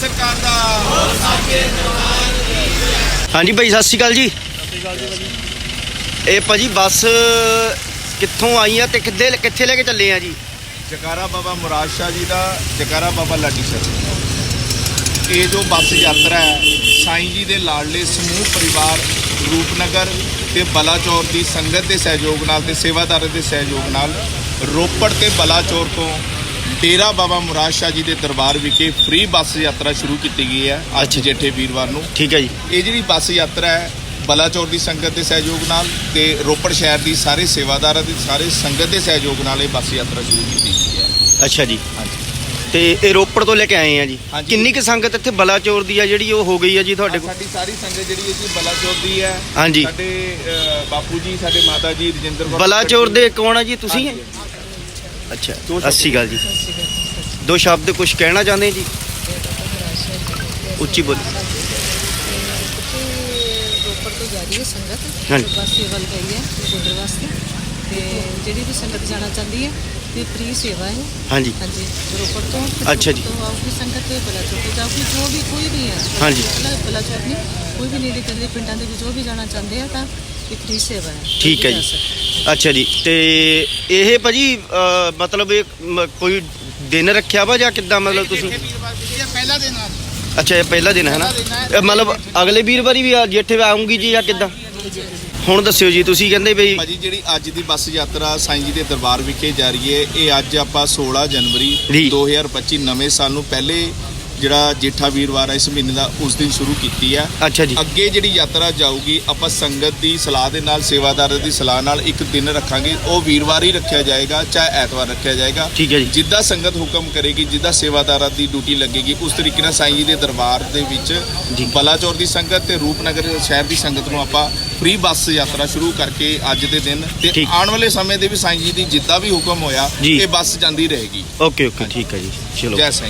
ਸਰਕਾਰ ਦਾ। ਹਾਂਜੀ ਭਾਈ ਸਤਿ ਸ਼੍ਰੀ ਅਕਾਲ ਜੀ। ਇਹ ਭਾਜੀ ਬੱਸ ਕਿੱਥੋਂ ਆਈ ਆ ਤੇ ਕਿੱਦੇ ਕਿੱਥੇ ਲੈ ਕੇ ਚੱਲੇ ਆ ਜੀ? ਜਕਾਰਾ ਬਾਬਾ ਮੁਰਾਦ ਸ਼ਾਹ ਜੀ ਦਾ ਜਕਾਰਾ ਬਾਬਾ ਲਾਡੀ ਸਰ। ਇਹ ਜੋ ਬੱਸ ਯਾਤਰਾ ਹੈ ਸਾਈਂ ਜੀ ਦੇ ਲਾਡਲੇ ਸਮੂਹ ਪਰਿਵਾਰ ਰੂਪਨਗਰ ਤੇ ਬਲਾਚੌਰ ਦੀ ਸੰਗਤ ਦੇ ਸਹਿਯੋਗ ਨਾਲ ਤੇ ਸੇਵਾਦਾਰਾਂ ਦੇ ਸਹਿਯੋਗ ਨਾਲ ਰੋਪੜ ਤੇ ਬਲਾਚੌਰ ਤੋਂ ਡੇਰਾ ਬਾਬਾ ਮੁਰਾਦ ਸ਼ਾਹ ਜੀ ਦੇ ਦਰਬਾਰ ਵਿਖੇ ਫ੍ਰੀ ਬੱਸ ਯਾਤਰਾ ਸ਼ੁਰੂ ਕੀਤੀ ਗਈ ਹੈ ਅੱਜ। ਜੇਠੇ ਵੀਰਵਾਰ ਨੂੰ। ਠੀਕ ਹੈ ਜੀ। ਇਹ ਜਿਹੜੀ ਬੱਸ ਯਾਤਰਾ ਹੈ ਬਲਾਚੌਰ ਦੀ ਸੰਗਤ ਦੇ ਸਹਿਯੋਗ ਨਾਲ ਤੇ ਰੋਪੜ ਸ਼ਹਿਰ ਦੀ ਸਾਰੇ ਸੇਵਾਦਾਰਾਂ ਦੀ ਸਾਰੇ ਸੰਗਤ ਦੇ ਸਹਿਯੋਗ ਨਾਲ ਇਹ ਬੱਸ ਯਾਤਰਾ ਸ਼ੁਰੂ ਕੀਤੀ ਗਈ ਹੈ। ਅੱਛਾ ਜੀ। ਹਾਂਜੀ। ਤੇ ਇਹ ਰੋਪੜ ਤੋਂ ਲੈ ਕੇ ਆਏ ਆ ਜੀ। ਕਿੰਨੀ ਕੁ ਸੰਗਤ ਇੱਥੇ ਬਲਾਚੌਰ ਦੀ ਆ ਜਿਹੜੀ ਉਹ ਹੋ ਗਈ ਆ ਜੀ ਤੁਹਾਡੇ ਕੋਲ? ਸਾਡੀ ਸਾਰੀ ਸੰਗਤ ਜਿਹੜੀ ਹੈ ਜੀ ਬਲਾਚੌਰ ਦੀ ਹੈ। ਹਾਂਜੀ। ਸਾਡੇ ਬਾਪੂ ਜੀ ਸਾਡੇ ਮਾਤਾ ਜੀ ਰਜਿੰਦਰ ਬਲਾਚੌਰ ਦੇ ਕੌਣ ਆ ਜੀ ਤੁਸੀਂ। ਅੱਛਾ। ਸ਼ਬਦ। ਅੱਛੀ ਗੱਲ ਜੀ। ਦੋ ਸ਼ਬਦ ਕੁਝ ਕਹਿਣਾ ਚਾਹੁੰਦੇ ਜੀ? ਉੱਚੀ ਬੋਲ। ਰੋਪੜ ਤੋਂ ਜਾ ਰਹੀ ਹੈ ਸੰਗਤ। ਹਾਂਜੀ। ਬੱਸ ਸੇਵਾ ਲਗਾਈ ਹੈ ਗੁਰਦੁਆਰੇ ਵਾਸਤੇ। ਤੇ ਜਿਹੜੀ ਵੀ ਸੰਗਤ ਜਾਣਾ ਚਾਹੁੰਦੀ ਹੈ ਤੇ ਫ੍ਰੀ ਸੇਵਾ ਹੈ। ਹਾਂਜੀ। ਹਾਂਜੀ ਰੋਪੜ ਤੋਂ। ਤੇ ਅੱਛਾ ਜੀ। ਰੋਪੜ ਤੋਂ ਆਊਗੀ ਸੰਗਤ ਤੇ ਬਲਾਚੌਰ ਤੋਂ ਜਾਊਗੀ। ਜੋ ਵੀ ਕੋਈ ਵੀ ਹੈ। ਹਾਂਜੀ। ਬਲਾਚੌਰ ਨਹੀਂ ਕੋਈ ਵੀ ਨੇੜੇ ਤੇੜੇ ਪਿੰਡਾਂ ਦੇ ਵਿੱਚ ਜੋ ਵੀ ਜਾਣਾ ਚਾਹੁੰਦੇ ਆ ਤਾਂ ਇਹ ਫ੍ਰੀ ਸੇਵਾ ਹੈ? ਠੀਕ ਹੈ ਜਾ। ਅੱਛਾ ਜੀ ਤੇ ਇਹ ਭਾਜੀ ਅ, ਮਤਲਬ ਇਹ ਮ- ਕੋਈ ਦਿਨ ਰੱਖਿਆ ਵਾ ਜਾਂ ਕਿੱਦਾਂ ਮਤਲਬ ਤੁਸੀਂ? ਪਹਿਲਾ ਦਿਨ ਆ। ਅੱਛਾ ਇਹ ਪਹਿਲਾ ਦਿਨ ਹੈ ਨਾ? ਇਹ ਮਤਲਬ ਅਗਲੇ ਵੀਰਵਾਰੀ ਵੀ ਆ ਜੇਠੇ ਆਉਂਗੀ ਜੀ ਜਾਂ ਕਿੱਦਾਂ? ਹੁਣ ਦੱਸਿਓ ਜੀ ਤੁਸੀਂ ਕਹਿੰਦੇ ਬਈ ਭਾਜੀ ਜਿਹੜੀ ਅੱਜ ਦੀ ਬੱਸ ਯਾਤਰਾ ਸਾਈਂ ਜੀ ਦੇ ਦਰਬਾਰ ਵਿਖੇ ਜਾ ਰਹੀ ਹੈ ਇਹ ਅੱਜ ਆਪਾਂ 16 ਜਨਵਰੀ ਜੀ। 2025 ਨਵੇਂ ਸਾਲ ਨੂੰ ਪਹਿਲੇ ਜਿਹੜਾ ਜੇਠਾ ਵੀਰਵਾਰ ਹੈ ਇਸ ਮਹੀਨੇ ਦਾ ਉਸ ਦਿਨ ਸ਼ੁਰੂ ਕੀਤੀ ਹੈ ਅੱਛਾ ਜੀ। ਅੱਗੇ ਜਿਹੜੀ ਯਾਤਰਾ ਜਾਊਗੀ ਆਪਾਂ ਸੰਗਤ ਦੀ ਸਲਾਹ ਦੇ ਨਾਲ ਸੇਵਾਦਾਰਾਂ ਦੀ ਸਲਾਹ ਨਾਲ ਇੱਕ ਦਿਨ ਰੱਖਾਂਗੇ। ਉਹ ਵੀਰਵਾਰ ਹੀ ਰੱਖਿਆ ਜਾਏਗਾ ਚਾਹੇ ਐਤਵਾਰ ਰੱਖਿਆ ਜਾਏਗਾ। ਠੀਕ ਹੈ ਜੀ। ਜਿੱਦਾਂ ਸੰਗਤ ਹੁਕਮ ਕਰੇਗੀ ਜਿੱਦਾਂ ਸੇਵਾਦਾਰਾਂ ਦੀ ਡਿਊਟੀ ਲੱਗੇਗੀ ਉਸ ਤਰੀਕੇ ਨਾਲ ਸਾਈਂ ਜੀ ਦੇ ਦਰਬਾਰ ਦੇ ਵਿੱਚ। ਬਲਾਚੌਰ ਦੀ ਸੰਗਤ ਤੇ ਰੂਪਨਗਰ ਸ਼ਹਿਰ ਦੀ ਸੰਗਤ ਨੂੰ ਆਪਾਂ ਫ੍ਰੀ ਬੱਸ ਯਾਤਰਾ ਸ਼ੁਰੂ ਕਰਕੇ ਅੱਜ ਦੇ ਦਿਨ ਤੇ। ਆਉਣ ਵਾਲੇ ਸਮੇਂ ਦੇ ਵੀ ਸਾਈਂ ਜੀ ਦੀ ਜਿੱਦਾਂ ਵੀ ਹੁਕਮ ਹੋਇਆ। ਇਹ ਬੱਸ ਜਾਂਦੀ ਰਹੇਗੀ। ਓਕੇ ਓਕੇ ਠੀਕ ਹੈ ਜੀ। ਚਲੋ। ਜੈ ਸਾਈਂ।